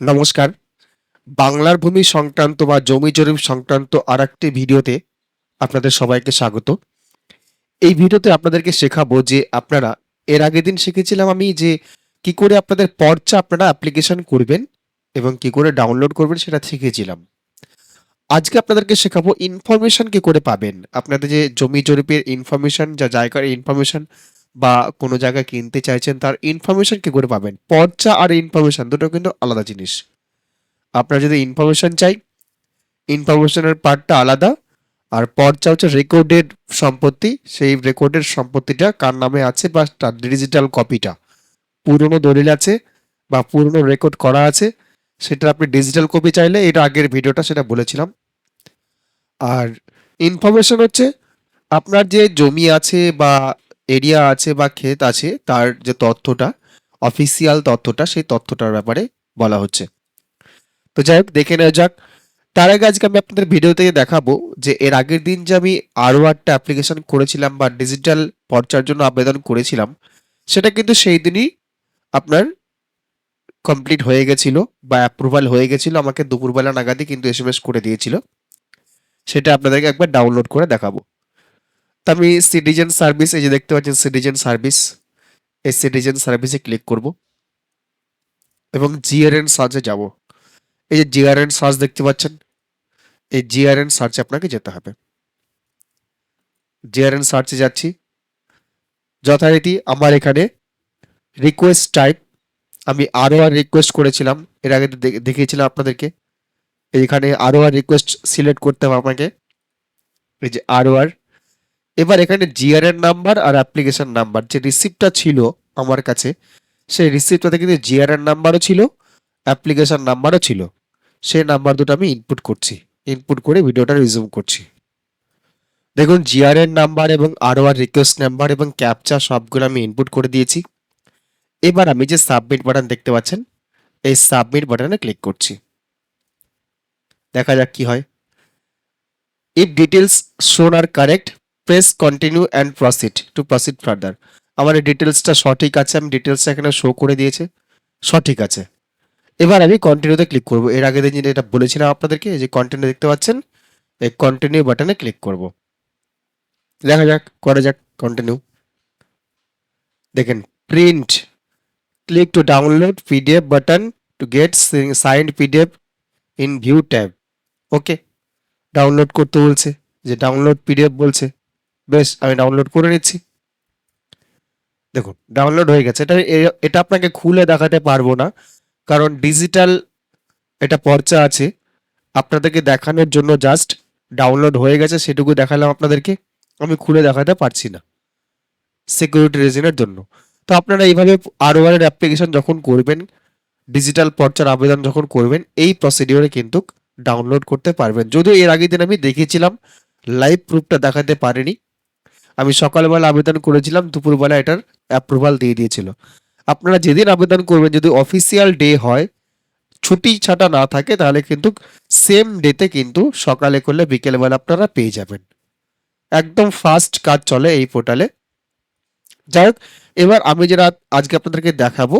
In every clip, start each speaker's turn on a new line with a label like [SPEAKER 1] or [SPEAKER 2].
[SPEAKER 1] নমস্কার। বাংলার ভূমি সংক্রান্ত বা জমি জরিপ সংক্রান্ত আর একটি ভিডিওতে আপনাদের সবাইকে স্বাগত। এই ভিডিওতে আপনাদেরকে শেখাবো যে আপনারা এর আগের দিন শিখেছিলাম আমি যে কি করে আপনাদের পর্চা আপনারা অ্যাপ্লিকেশন করবেন এবং কি করে ডাউনলোড করবেন সেটা শিখেছিলাম। আজকে আপনাদেরকে শেখাবো ইনফরমেশন কি করে পাবেন। আপনাদের যে জমি জরিপের ইনফরমেশন, যা জায়গার ইনফরমেশন বা কোনো জায়গায় কিনতে চাইছেন, তার ইনফরমেশন কি করে পাবেন? পর্চা আর ইনফরমেশন দুটো কিন্তু আলাদা জিনিস। আপনার যদি ইনফরমেশন চাই ইনফরমেশনের পার্টটা আলাদা, আর পর্চা হচ্ছে রেকর্ডেড সম্পত্তি, সেই রেকর্ডেড সম্পত্তিটা কার নামে আছে বা তার ডিজিটাল কপিটা পুরনো দলিল আছে বা পুরনো রেকর্ড করা আছে সেটা আপনি ডিজিটাল কপি চাইলে এর আগের ভিডিওটা সেটা বলেছিলাম। আর ইনফরমেশন হচ্ছে আপনার যে জমি আছে বা এরিয়া আছে বা ক্ষেত আছে, তার যে তথ্যটা অফিসিয়াল তথ্যটা, সেই তথ্যটার ব্যাপারে বলা হচ্ছে। তো যাই হোক, দেখে নেওয়া যাক। তার আগে আজকে আমি আপনাদের ভিডিও থেকে দেখাবো যে এর আগের দিন যে আমি আরও একটা অ্যাপ্লিকেশন করেছিলাম বা ডিজিটাল পর্চার জন্য আবেদন করেছিলাম, সেটা কিন্তু সেই দিনই আপনার কমপ্লিট হয়ে গেছিল বা অ্যাপ্রুভাল হয়ে গেছিল, আমাকে দুপুরবেলা নাগাদই কিন্তু এস করে দিয়েছিল। সেটা আপনাদেরকে একবার ডাউনলোড করে দেখাবো। তো আমি সিটিজেন সার্ভিস এই যে দেখতে পাচ্ছেন সিটিজেন সার্ভিস এই সিটিজেন সার্ভিসে ক্লিক করব। এবং জিআরএন সার্চে যাব। এই যে জিআরএন সার্চ দেখতে পাচ্ছেন, এই জিআরএন সার্চে আপনাকে যেতে হবে। জিআরএন সার্চে যাচ্ছি। যথারীতি আমার এখানে রিকোয়েস্ট টাইপ আমি আরও আর রিকোয়েস্ট করেছিলাম, এর আগে দেখিয়েছিলাম আপনাদেরকে। এইখানে আরও আর রিকোয়েস্ট সিলেক্ট করতে হবে আমাকে। এই যে আরও আর এবার এখানে জিআরএন নাম্বার আর অ্যাপ্লিকেশন নাম্বার যে রিসিপ্টটা ছিল আমার কাছে, সেই রিসিপ্টটাতে কিন্তু জিআরএন নাম্বারও ছিল অ্যাপ্লিকেশন নাম্বারও ছিল। সেই নাম্বার দুটো আমি ইনপুট করছি ইনপুট করে ভিডিওটা রিজিউম করছি। দেখুন জিআরএন নাম্বার এবং আরও আর রিকোয়েস্ট নাম্বার এবং ক্যাপচা সবগুলো আমি ইনপুট করে দিয়েছি। এবার আমি যে সাবমিট বাটন দেখতে পাচ্ছেন, এই সাবমিট বাটনে ক্লিক করছি। দেখা যাক কি হয়। If details shown are correct press continue and proceed to proceed further আমার এই ডিটেলসটা সঠিক আছে, আমি ডিটেলসটা এখানে শো করে দিয়েছে। সঠিক আছে। এবার আমি কন্টিনিউতে ক্লিক করব। এর আগে দিন যেটা বলেছিলাম আপনাদেরকে যে কন্টিনিউ দেখতে পাচ্ছেন, এই কন্টিনিউ বাটনে ক্লিক করব। দেখা যাক, করা যাক কন্টিনিউ দেখেন print click to download PDF button to get signed PDF in view tab okay download করতে বলছে, যে ডাউনলোড পিডিএফ বলছে। বেশ, আমি ডাউনলোড করে নিচ্ছি। দেখুন ডাউনলোড হয়ে গেছে। এটা এটা আপনাকে খুলে দেখাতে পারব না, কারণ ডিজিটাল এটা পর্চা আছে। আপনাদেরকে দেখানোর জন্য জাস্ট ডাউনলোড হয়ে গেছে, সেটুকু দেখালাম আপনাদেরকে। আমি খুলে দেখাতে পারছি না সিকিউরিটি রিজনের জন্য। তো আপনারা এইভাবে আরও এর অ্যাপ্লিকেশন যখন করবেন ডিজিটাল পর্চার আবেদন যখন করবেন, এই প্রসিডিওরে কিন্তু ডাউনলোড করতে পারবেন। যদিও এর আগের দিন আমি দেখিয়েছিলাম লাইভ প্রুফটা দেখাতে পারিনি। আমি সকালবেলা আবেদন করেছিলাম দুপুরবেলা এটার অ্যাপ্রুভাল দিয়ে দিয়েছিল। আপনারা যেদিন আবেদন করবেন, যদি অফিসিয়াল ডে হয়, ছুটি ছাটা না থাকে, তাহলে কিন্তু সেম ডেতে কিন্তু সকালে করলে বিকেলবেলা আপনারা পেয়ে যাবেন। একদম ফাস্ট কাজ চলে এই পোর্টালে যাই হোক, এবার আমি যেটা আজকে আপনাদেরকে দেখাবো,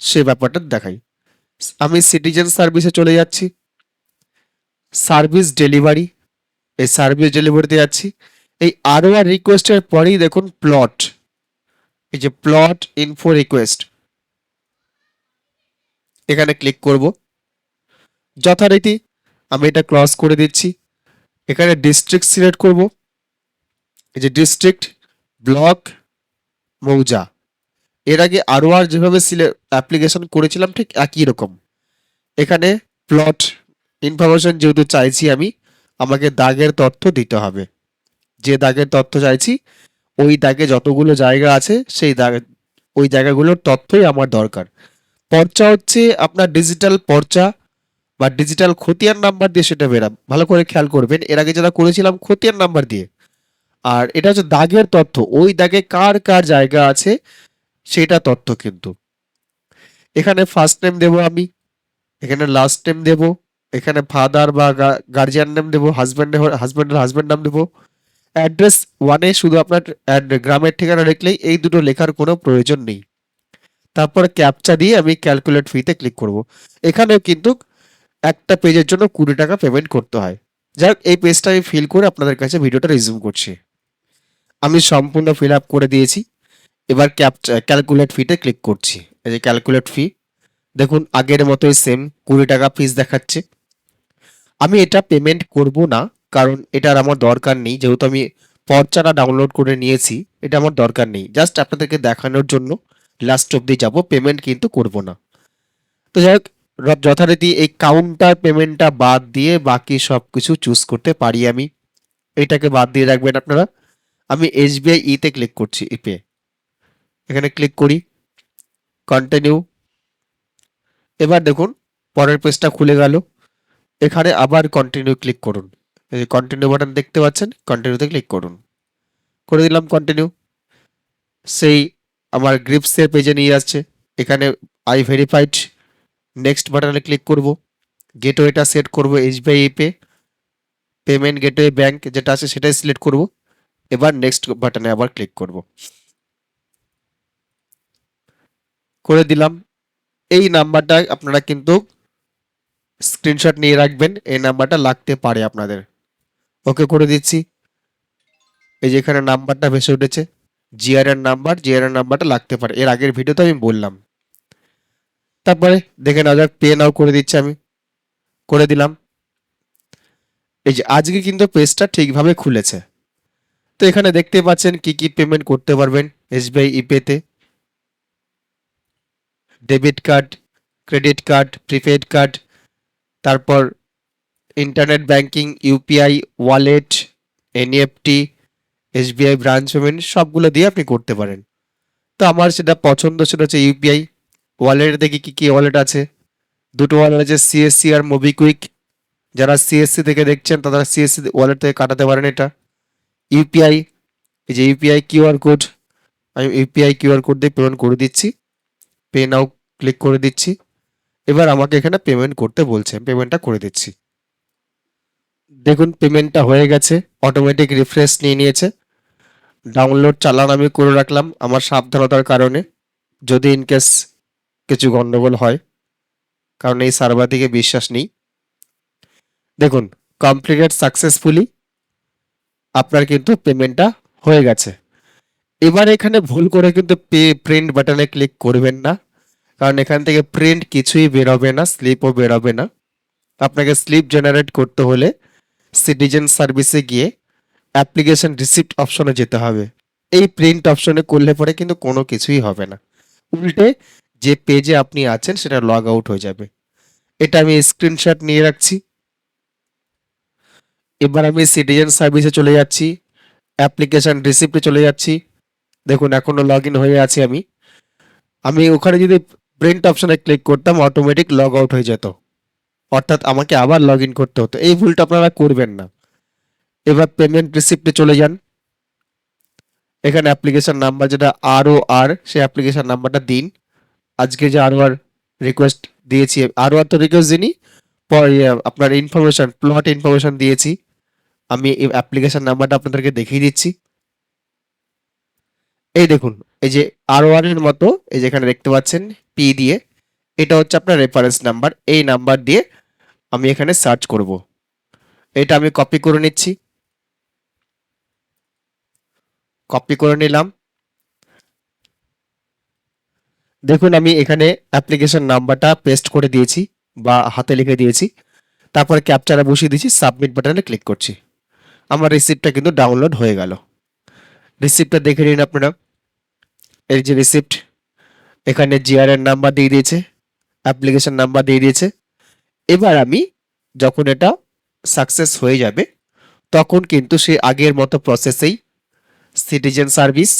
[SPEAKER 1] সে ব্যাপারটা দেখাই। আমি সিটিজেন সার্ভিসে চলে যাচ্ছি। সার্ভিস ডেলিভারি এই সার্ভিস ডেলিভারিতে যাচ্ছি। এই আরও আর রিকোয়েস্টের পরেই দেখুন প্লট এই যে প্লট ইনফো রিকোয়েস্ট এখানে ক্লিক করব। যথারীতি আমি এটা ক্রস করে দিচ্ছি। এখানে ডিস্ট্রিক্ট সিলেক্ট করব। এই যে ডিস্ট্রিক্ট ব্লক মৌজা। এর আগে আরও আর যেভাবে অ্যাপ্লিকেশন করেছিলাম ঠিক একই রকম। এখানে প্লট ইনফরমেশন যেহেতু চাইছি আমি, আমাকে দাগের তথ্য দিতে হবে। যে দাগের তথ্য চাইছি, ওই দাগে যতগুলো জায়গা আছে, সেই দাগে, ওই জায়গাগুলোর তথ্যই আমার দরকার। পর্চা হচ্ছে আপনার ডিজিটাল পর্চা বা ডিজিটাল খতিয়ান নাম্বার দিয়ে সেটা বেরাম ভালো করে খেয়াল করবেন, এর আগে যেটা করেছিলাম খতিয়ান নাম্বার দিয়ে। আর এটা হচ্ছে দাগের তথ্য, ওই দাগে কার কার জায়গা আছে, সেটা তথ্য কিন্তু। এখানে ফার্স্ট নেম দেবো আমি, এখানে লাস্ট নেম দেবো, এখানে ফাদার বা গার্জিয়ান নেম দেবো হাজব্যান্ডের হাজব্যান্ডের হাজব্যান্ড নাম দেবো। অ্যাড্রেস ওয়ানে শুধু আপনার গ্রামের ঠিকানা লিখলেই এই দুটো লেখার কোনো প্রয়োজন নেই। তারপর ক্যাপচা দিয়ে আমি ক্যালকুলেট ফিতে ক্লিক করব। এখানেও কিন্তু একটা পেজের জন্য কুড়ি টাকা পেমেন্ট করতে হয়। যাই হোক, এই পেজটা আমি ফিল করে আপনাদের কাছে ভিডিওটা রিজিউম করছি। আমি সম্পূর্ণ ফিল আপ করে দিয়েছি। এবার ক্যাপচা ক্যালকুলেট ফিতে ক্লিক করছি। এই যে ক্যালকুলেট ফি দেখুন, আগের মতোই সেম কুড়ি টাকা ফিস দেখাচ্ছে। আমি এটা পেমেন্ট করব না। কারণ এটার আমার দরকার নেই। যেহেতু আমি পর্চাটা ডাউনলোড করে নিয়েছি, এটা আমার দরকার নেই। জাস্ট আপনাদেরকে দেখানোর জন্য লাস্ট অব্দি যাব পেমেন্ট কিন্তু করব না। তো যাই হোক যথারীতি এই কাউন্টার পেমেন্টটা বাদ দিয়ে বাকি সব কিছু চুজ করতে পারি আমি। এটাকে বাদ দিয়ে রাখবেন আপনারা। আমি এসবিআই ইতে ক্লিক করছি ইপে এখানে ক্লিক করি কন্টিনিউ এবার দেখুন, পরের পেজটা খুলে গেল। এখানে আবার কন্টিনিউ ক্লিক করুন। এই যে কন্টিনিউ বাটন দেখতে পাচ্ছেন কন্টিনিউতে ক্লিক করুন। করে দিলাম কন্টিনিউ সেই আমার গ্রিপসের পেজে নিয়ে যাচ্ছে এখানে আই ভেরিফাইড নেক্সট বাটনে ক্লিক করব। গেটওয়েটা সেট করব SBI pay payment gateway bank যেটা আছে সেটাই সিলেক্ট করব। এবার নেক্সট বাটনে আবার ক্লিক করব। করে দিলাম। এই নাম্বারটা আপনারা কিন্তু স্ক্রিনশট নিয়ে রাখবেন। এই নাম্বারটা লাগতে পারে আপনাদের। ওকে করে দিচ্ছি। এই যে এখানে নাম্বারটা ভেসে উঠেছে। জিআরএর নাম্বার জিআরএর নাম্বারটা লাগতে পারে। এর আগের ভিডিওতে আমি বললাম। তারপরে দেখে নেওয়া যাক পে নাও করে দিচ্ছি আমি। করে দিলাম। এই যে আজকে কিন্তু পেজটা ঠিকভাবে খুলেছে। তো এখানে দেখতে পাচ্ছেন কি কি পেমেন্ট করতে পারবেন SBI ইপেতে debit card credit card prepaid card তারপর internet banking UPI wallet NEFT SBI branch payment সবগুলো দিয়ে আপনি করতে পারেন। তো আমার সেটা পছন্দ সেটা হচ্ছে ইউপিআই ওয়ালেট দেখি কী কী ওয়ালেট আছে। দুটো ওয়ালেট আছে সিএসসি আর মোবিকুইক যারা সিএসসি থেকে দেখছেন, তারা সিএসসি ওয়ালেট থেকে কাটাতে পারেন এটা। ইউপিআই এই যে ইউপিআই কিউআর কোড আমি ইউপিআই কিউআর কোড দিয়ে পেমেন্ট করে দিচ্ছি। পে নাও ক্লিক করে দিচ্ছি। এবার আমাকে এখানে পেমেন্ট করতে বলছে পেমেন্টটা করে দিচ্ছি। দেখুন পেমেন্টটা হয়ে গেছে অটোমেটিক রিফ্রেশ নিয়ে নিয়েছে। ডাউনলোড চালান আমি করে রাখলাম আমার সাবধানতার কারণে, যদি ইনকেস কিছু গন্ডগোল হয়, কারণ এই সার্ভার দিকে বিশ্বাস নেই। দেখুন কমপ্লিটেড সাকসেসফুলি আপনার কিন্তু পেমেন্টটা হয়ে গেছে। এবার এখানে ভুল করে কিন্তু পে প্রিন্ট বাটনে ক্লিক করবেন না, কারণ এখান থেকে প্রিন্ট কিছুই বেরোবে না স্লিপও বেরোবে না। আপনাকে স্লিপ জেনারেট করতে হলে সিটিজেন সার্ভিসে গিয়ে অ্যাপ্লিকেশন রিসিপ্ট অপশনে যেতে হবে। এই প্রিন্ট অপশনে করলে পরে কিন্তু কোনো কিছুই হবে না। উল্টে যে পেজে আপনি আছেন সেটা লগ আউট হয়ে যাবে। এটা আমি স্ক্রিনশট নিয়ে রাখছি। এবার আমি সিটিজেন সার্ভিসে চলে যাচ্ছি। অ্যাপ্লিকেশন রিসিপ্টে চলে যাচ্ছি। দেখুন, এখনও লগ ইন হয়ে আছি আমি। আমি ওখানে যদি প্রিন্ট অপশনে ক্লিক করতাম অটোমেটিক লগ আউট হয়ে যেত। অর্থাৎ আমাকে আবার লগ ইন করতে হতো। এই ভুলটা আপনারা করবেন না। এবার পেমেন্ট রিসিপ্টে চলে যান। এখানে অ্যাপ্লিকেশন নাম্বার যেটা আর ও আর সেই অ্যাপ্লিকেশন নাম্বারটা দিন। আজকে যে আরও আর রিকোয়েস্ট দিয়েছি আরও আর তো রিকোয়েস্ট দিনই আপনার ইনফরমেশন প্লট ইনফরমেশন দিয়েছি। আমি এই অ্যাপ্লিকেশন নাম্বারটা আপনাদেরকে দেখিয়ে দিচ্ছি। এই দেখুন, এই যে আর ওয়ানের মতো, এই যে এখানে দেখতে পাচ্ছেন পি দিয়ে। এটা হচ্ছে আপনার রেফারেন্স নাম্বার এই নাম্বার দিয়ে আমি এখানে সার্চ করব। এটা আমি কপি করে নিচ্ছি। কপি করে নিলাম। দেখুন, আমি এখানে অ্যাপ্লিকেশন নাম্বারটা পেস্ট করে দিয়েছি বা হাতে লিখে দিয়েছি। তারপরে ক্যাপচারে বসিয়ে দিয়েছি সাবমিট বাটনে ক্লিক করছি। আমার রিসিপ্টটা কিন্তু ডাউনলোড হয়ে গেল। রিসিপ্টটা দেখে নিন আপনারা। এই যে রিসিপ্ট এখানে জিআরএর নাম্বার দিয়ে দিয়েছে। অ্যাপ্লিকেশন নাম্বার দিয়ে দিয়েছে। এবার আমি যখন এটা সাকসেস হয়ে যাবে, তখন কিন্তু সে আগের মতো প্রসেসেই সিটিজেন সার্ভিস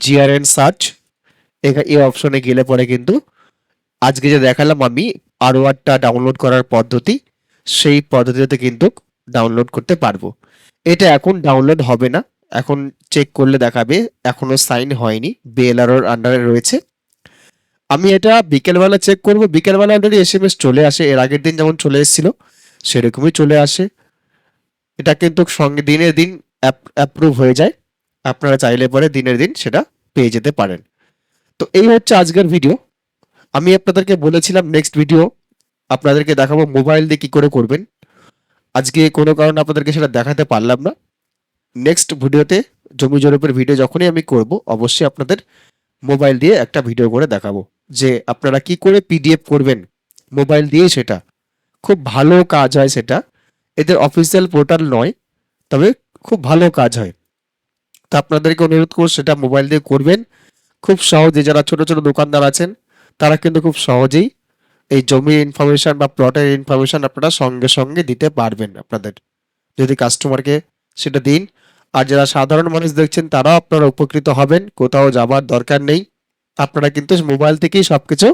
[SPEAKER 1] জিআরএন সার্চ এখানে এই অপশনে গেলে পরে কিন্তু আজকে যে দেখালাম আমি আরওয়ারটা ডাউনলোড করার পদ্ধতি, সেই পদ্ধতিতে কিন্তু ডাউনলোড করতে পারব। এটা এখন ডাউনলোড হবে না। এখন চেক করলে দেখাবে এখনও সাইন হয়নি বিএলআরওর আন্ডারে রয়েছে। আমি এটা বিকেলবেলা চেক করব। বিকেলবেলা অলরেডি এস এম এস চলে আসে। এর আগের দিন যেমন চলে এসেছিল, সেরকমই চলে আসে। এটা কিন্তু সঙ্গে দিনের দিন অ্যাপ্রুভ হয়ে যায়। আপনারা চাইলে পরে দিনের দিন সেটা পেয়ে যেতে পারেন। তো এই হচ্ছে আজকের ভিডিও আমি আপনাদেরকে বলেছিলাম নেক্সট ভিডিও আপনাদেরকে দেখাবো মোবাইল দিয়ে কি করে করবেন। আজকে কোনো কারণে আপনাদেরকে সেটা দেখাতে পারলাম না। নেক্সট ভিডিওতে জমি জরিপের ভিডিও যখনই আমি করব, অবশ্যই আপনাদের মোবাইল দিয়ে একটা ভিডিও করে দেখাবো। যে আপনারা কি করে পিডিএফ করবেন? মোবাইল দিয়েই সেটা। খুব ভালো কাজ হয় সেটা। এদের অফিসিয়াল পোর্টাল নয়, তবে খুব ভালো কাজ হয়। তো আপনাদেরকে অনুরোধ করব, সেটা মোবাইল দিয়ে করবেন। খুব সহজে যারা ছোট ছোট দোকানদার আছেন, তারা কিন্তু খুব সহজেই এই জমির ইনফরমেশন বা প্লটের ইনফরমেশন আপনারা সঙ্গে সঙ্গে দিতে পারবেন আপনাদের। যদি কাস্টমারকে সেটা দিন। আর যারা সাধারণ মানুষ দেখছেন, তারাও আপনারা উপকৃত হবেন। কোথাও যাবার দরকার নেই। আপনারা কিন্তু মোবাইল থেকেই সবকিছু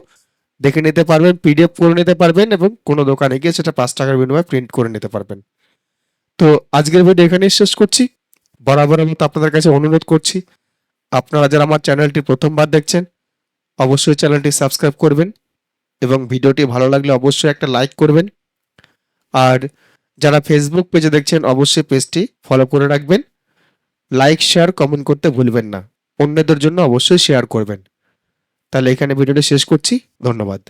[SPEAKER 1] দেখে নিতে পারবেন পিডিএফ করে নিতে পারবেন এবং কোনো দোকানে গিয়ে সেটা পাঁচ টাকার বিনিময়ে প্রিন্ট করে নিতে পারবেন। তো আজকের ভিডিও এখানেই শেষ করছি। বরাবরের মতো আপনাদের কাছে অনুরোধ করছি, আপনারা যারা আমার চ্যানেলটি প্রথমবার দেখছেন, অবশ্যই চ্যানেলটি সাবস্ক্রাইব করবেন এবং ভিডিওটি ভালো লাগলে অবশ্যই একটা লাইক করবেন। আর যারা ফেসবুক পেজে দেখছেন, অবশ্যই পেজটি ফলো করে রাখবেন। লাইক শেয়ার কমেন্ট করতে ভুলবেন না। অন্যদের জন্য অবশ্যই শেয়ার করবেন। তাহলে এখানে ভিডিওটা শেষ করছি। ধন্যবাদ।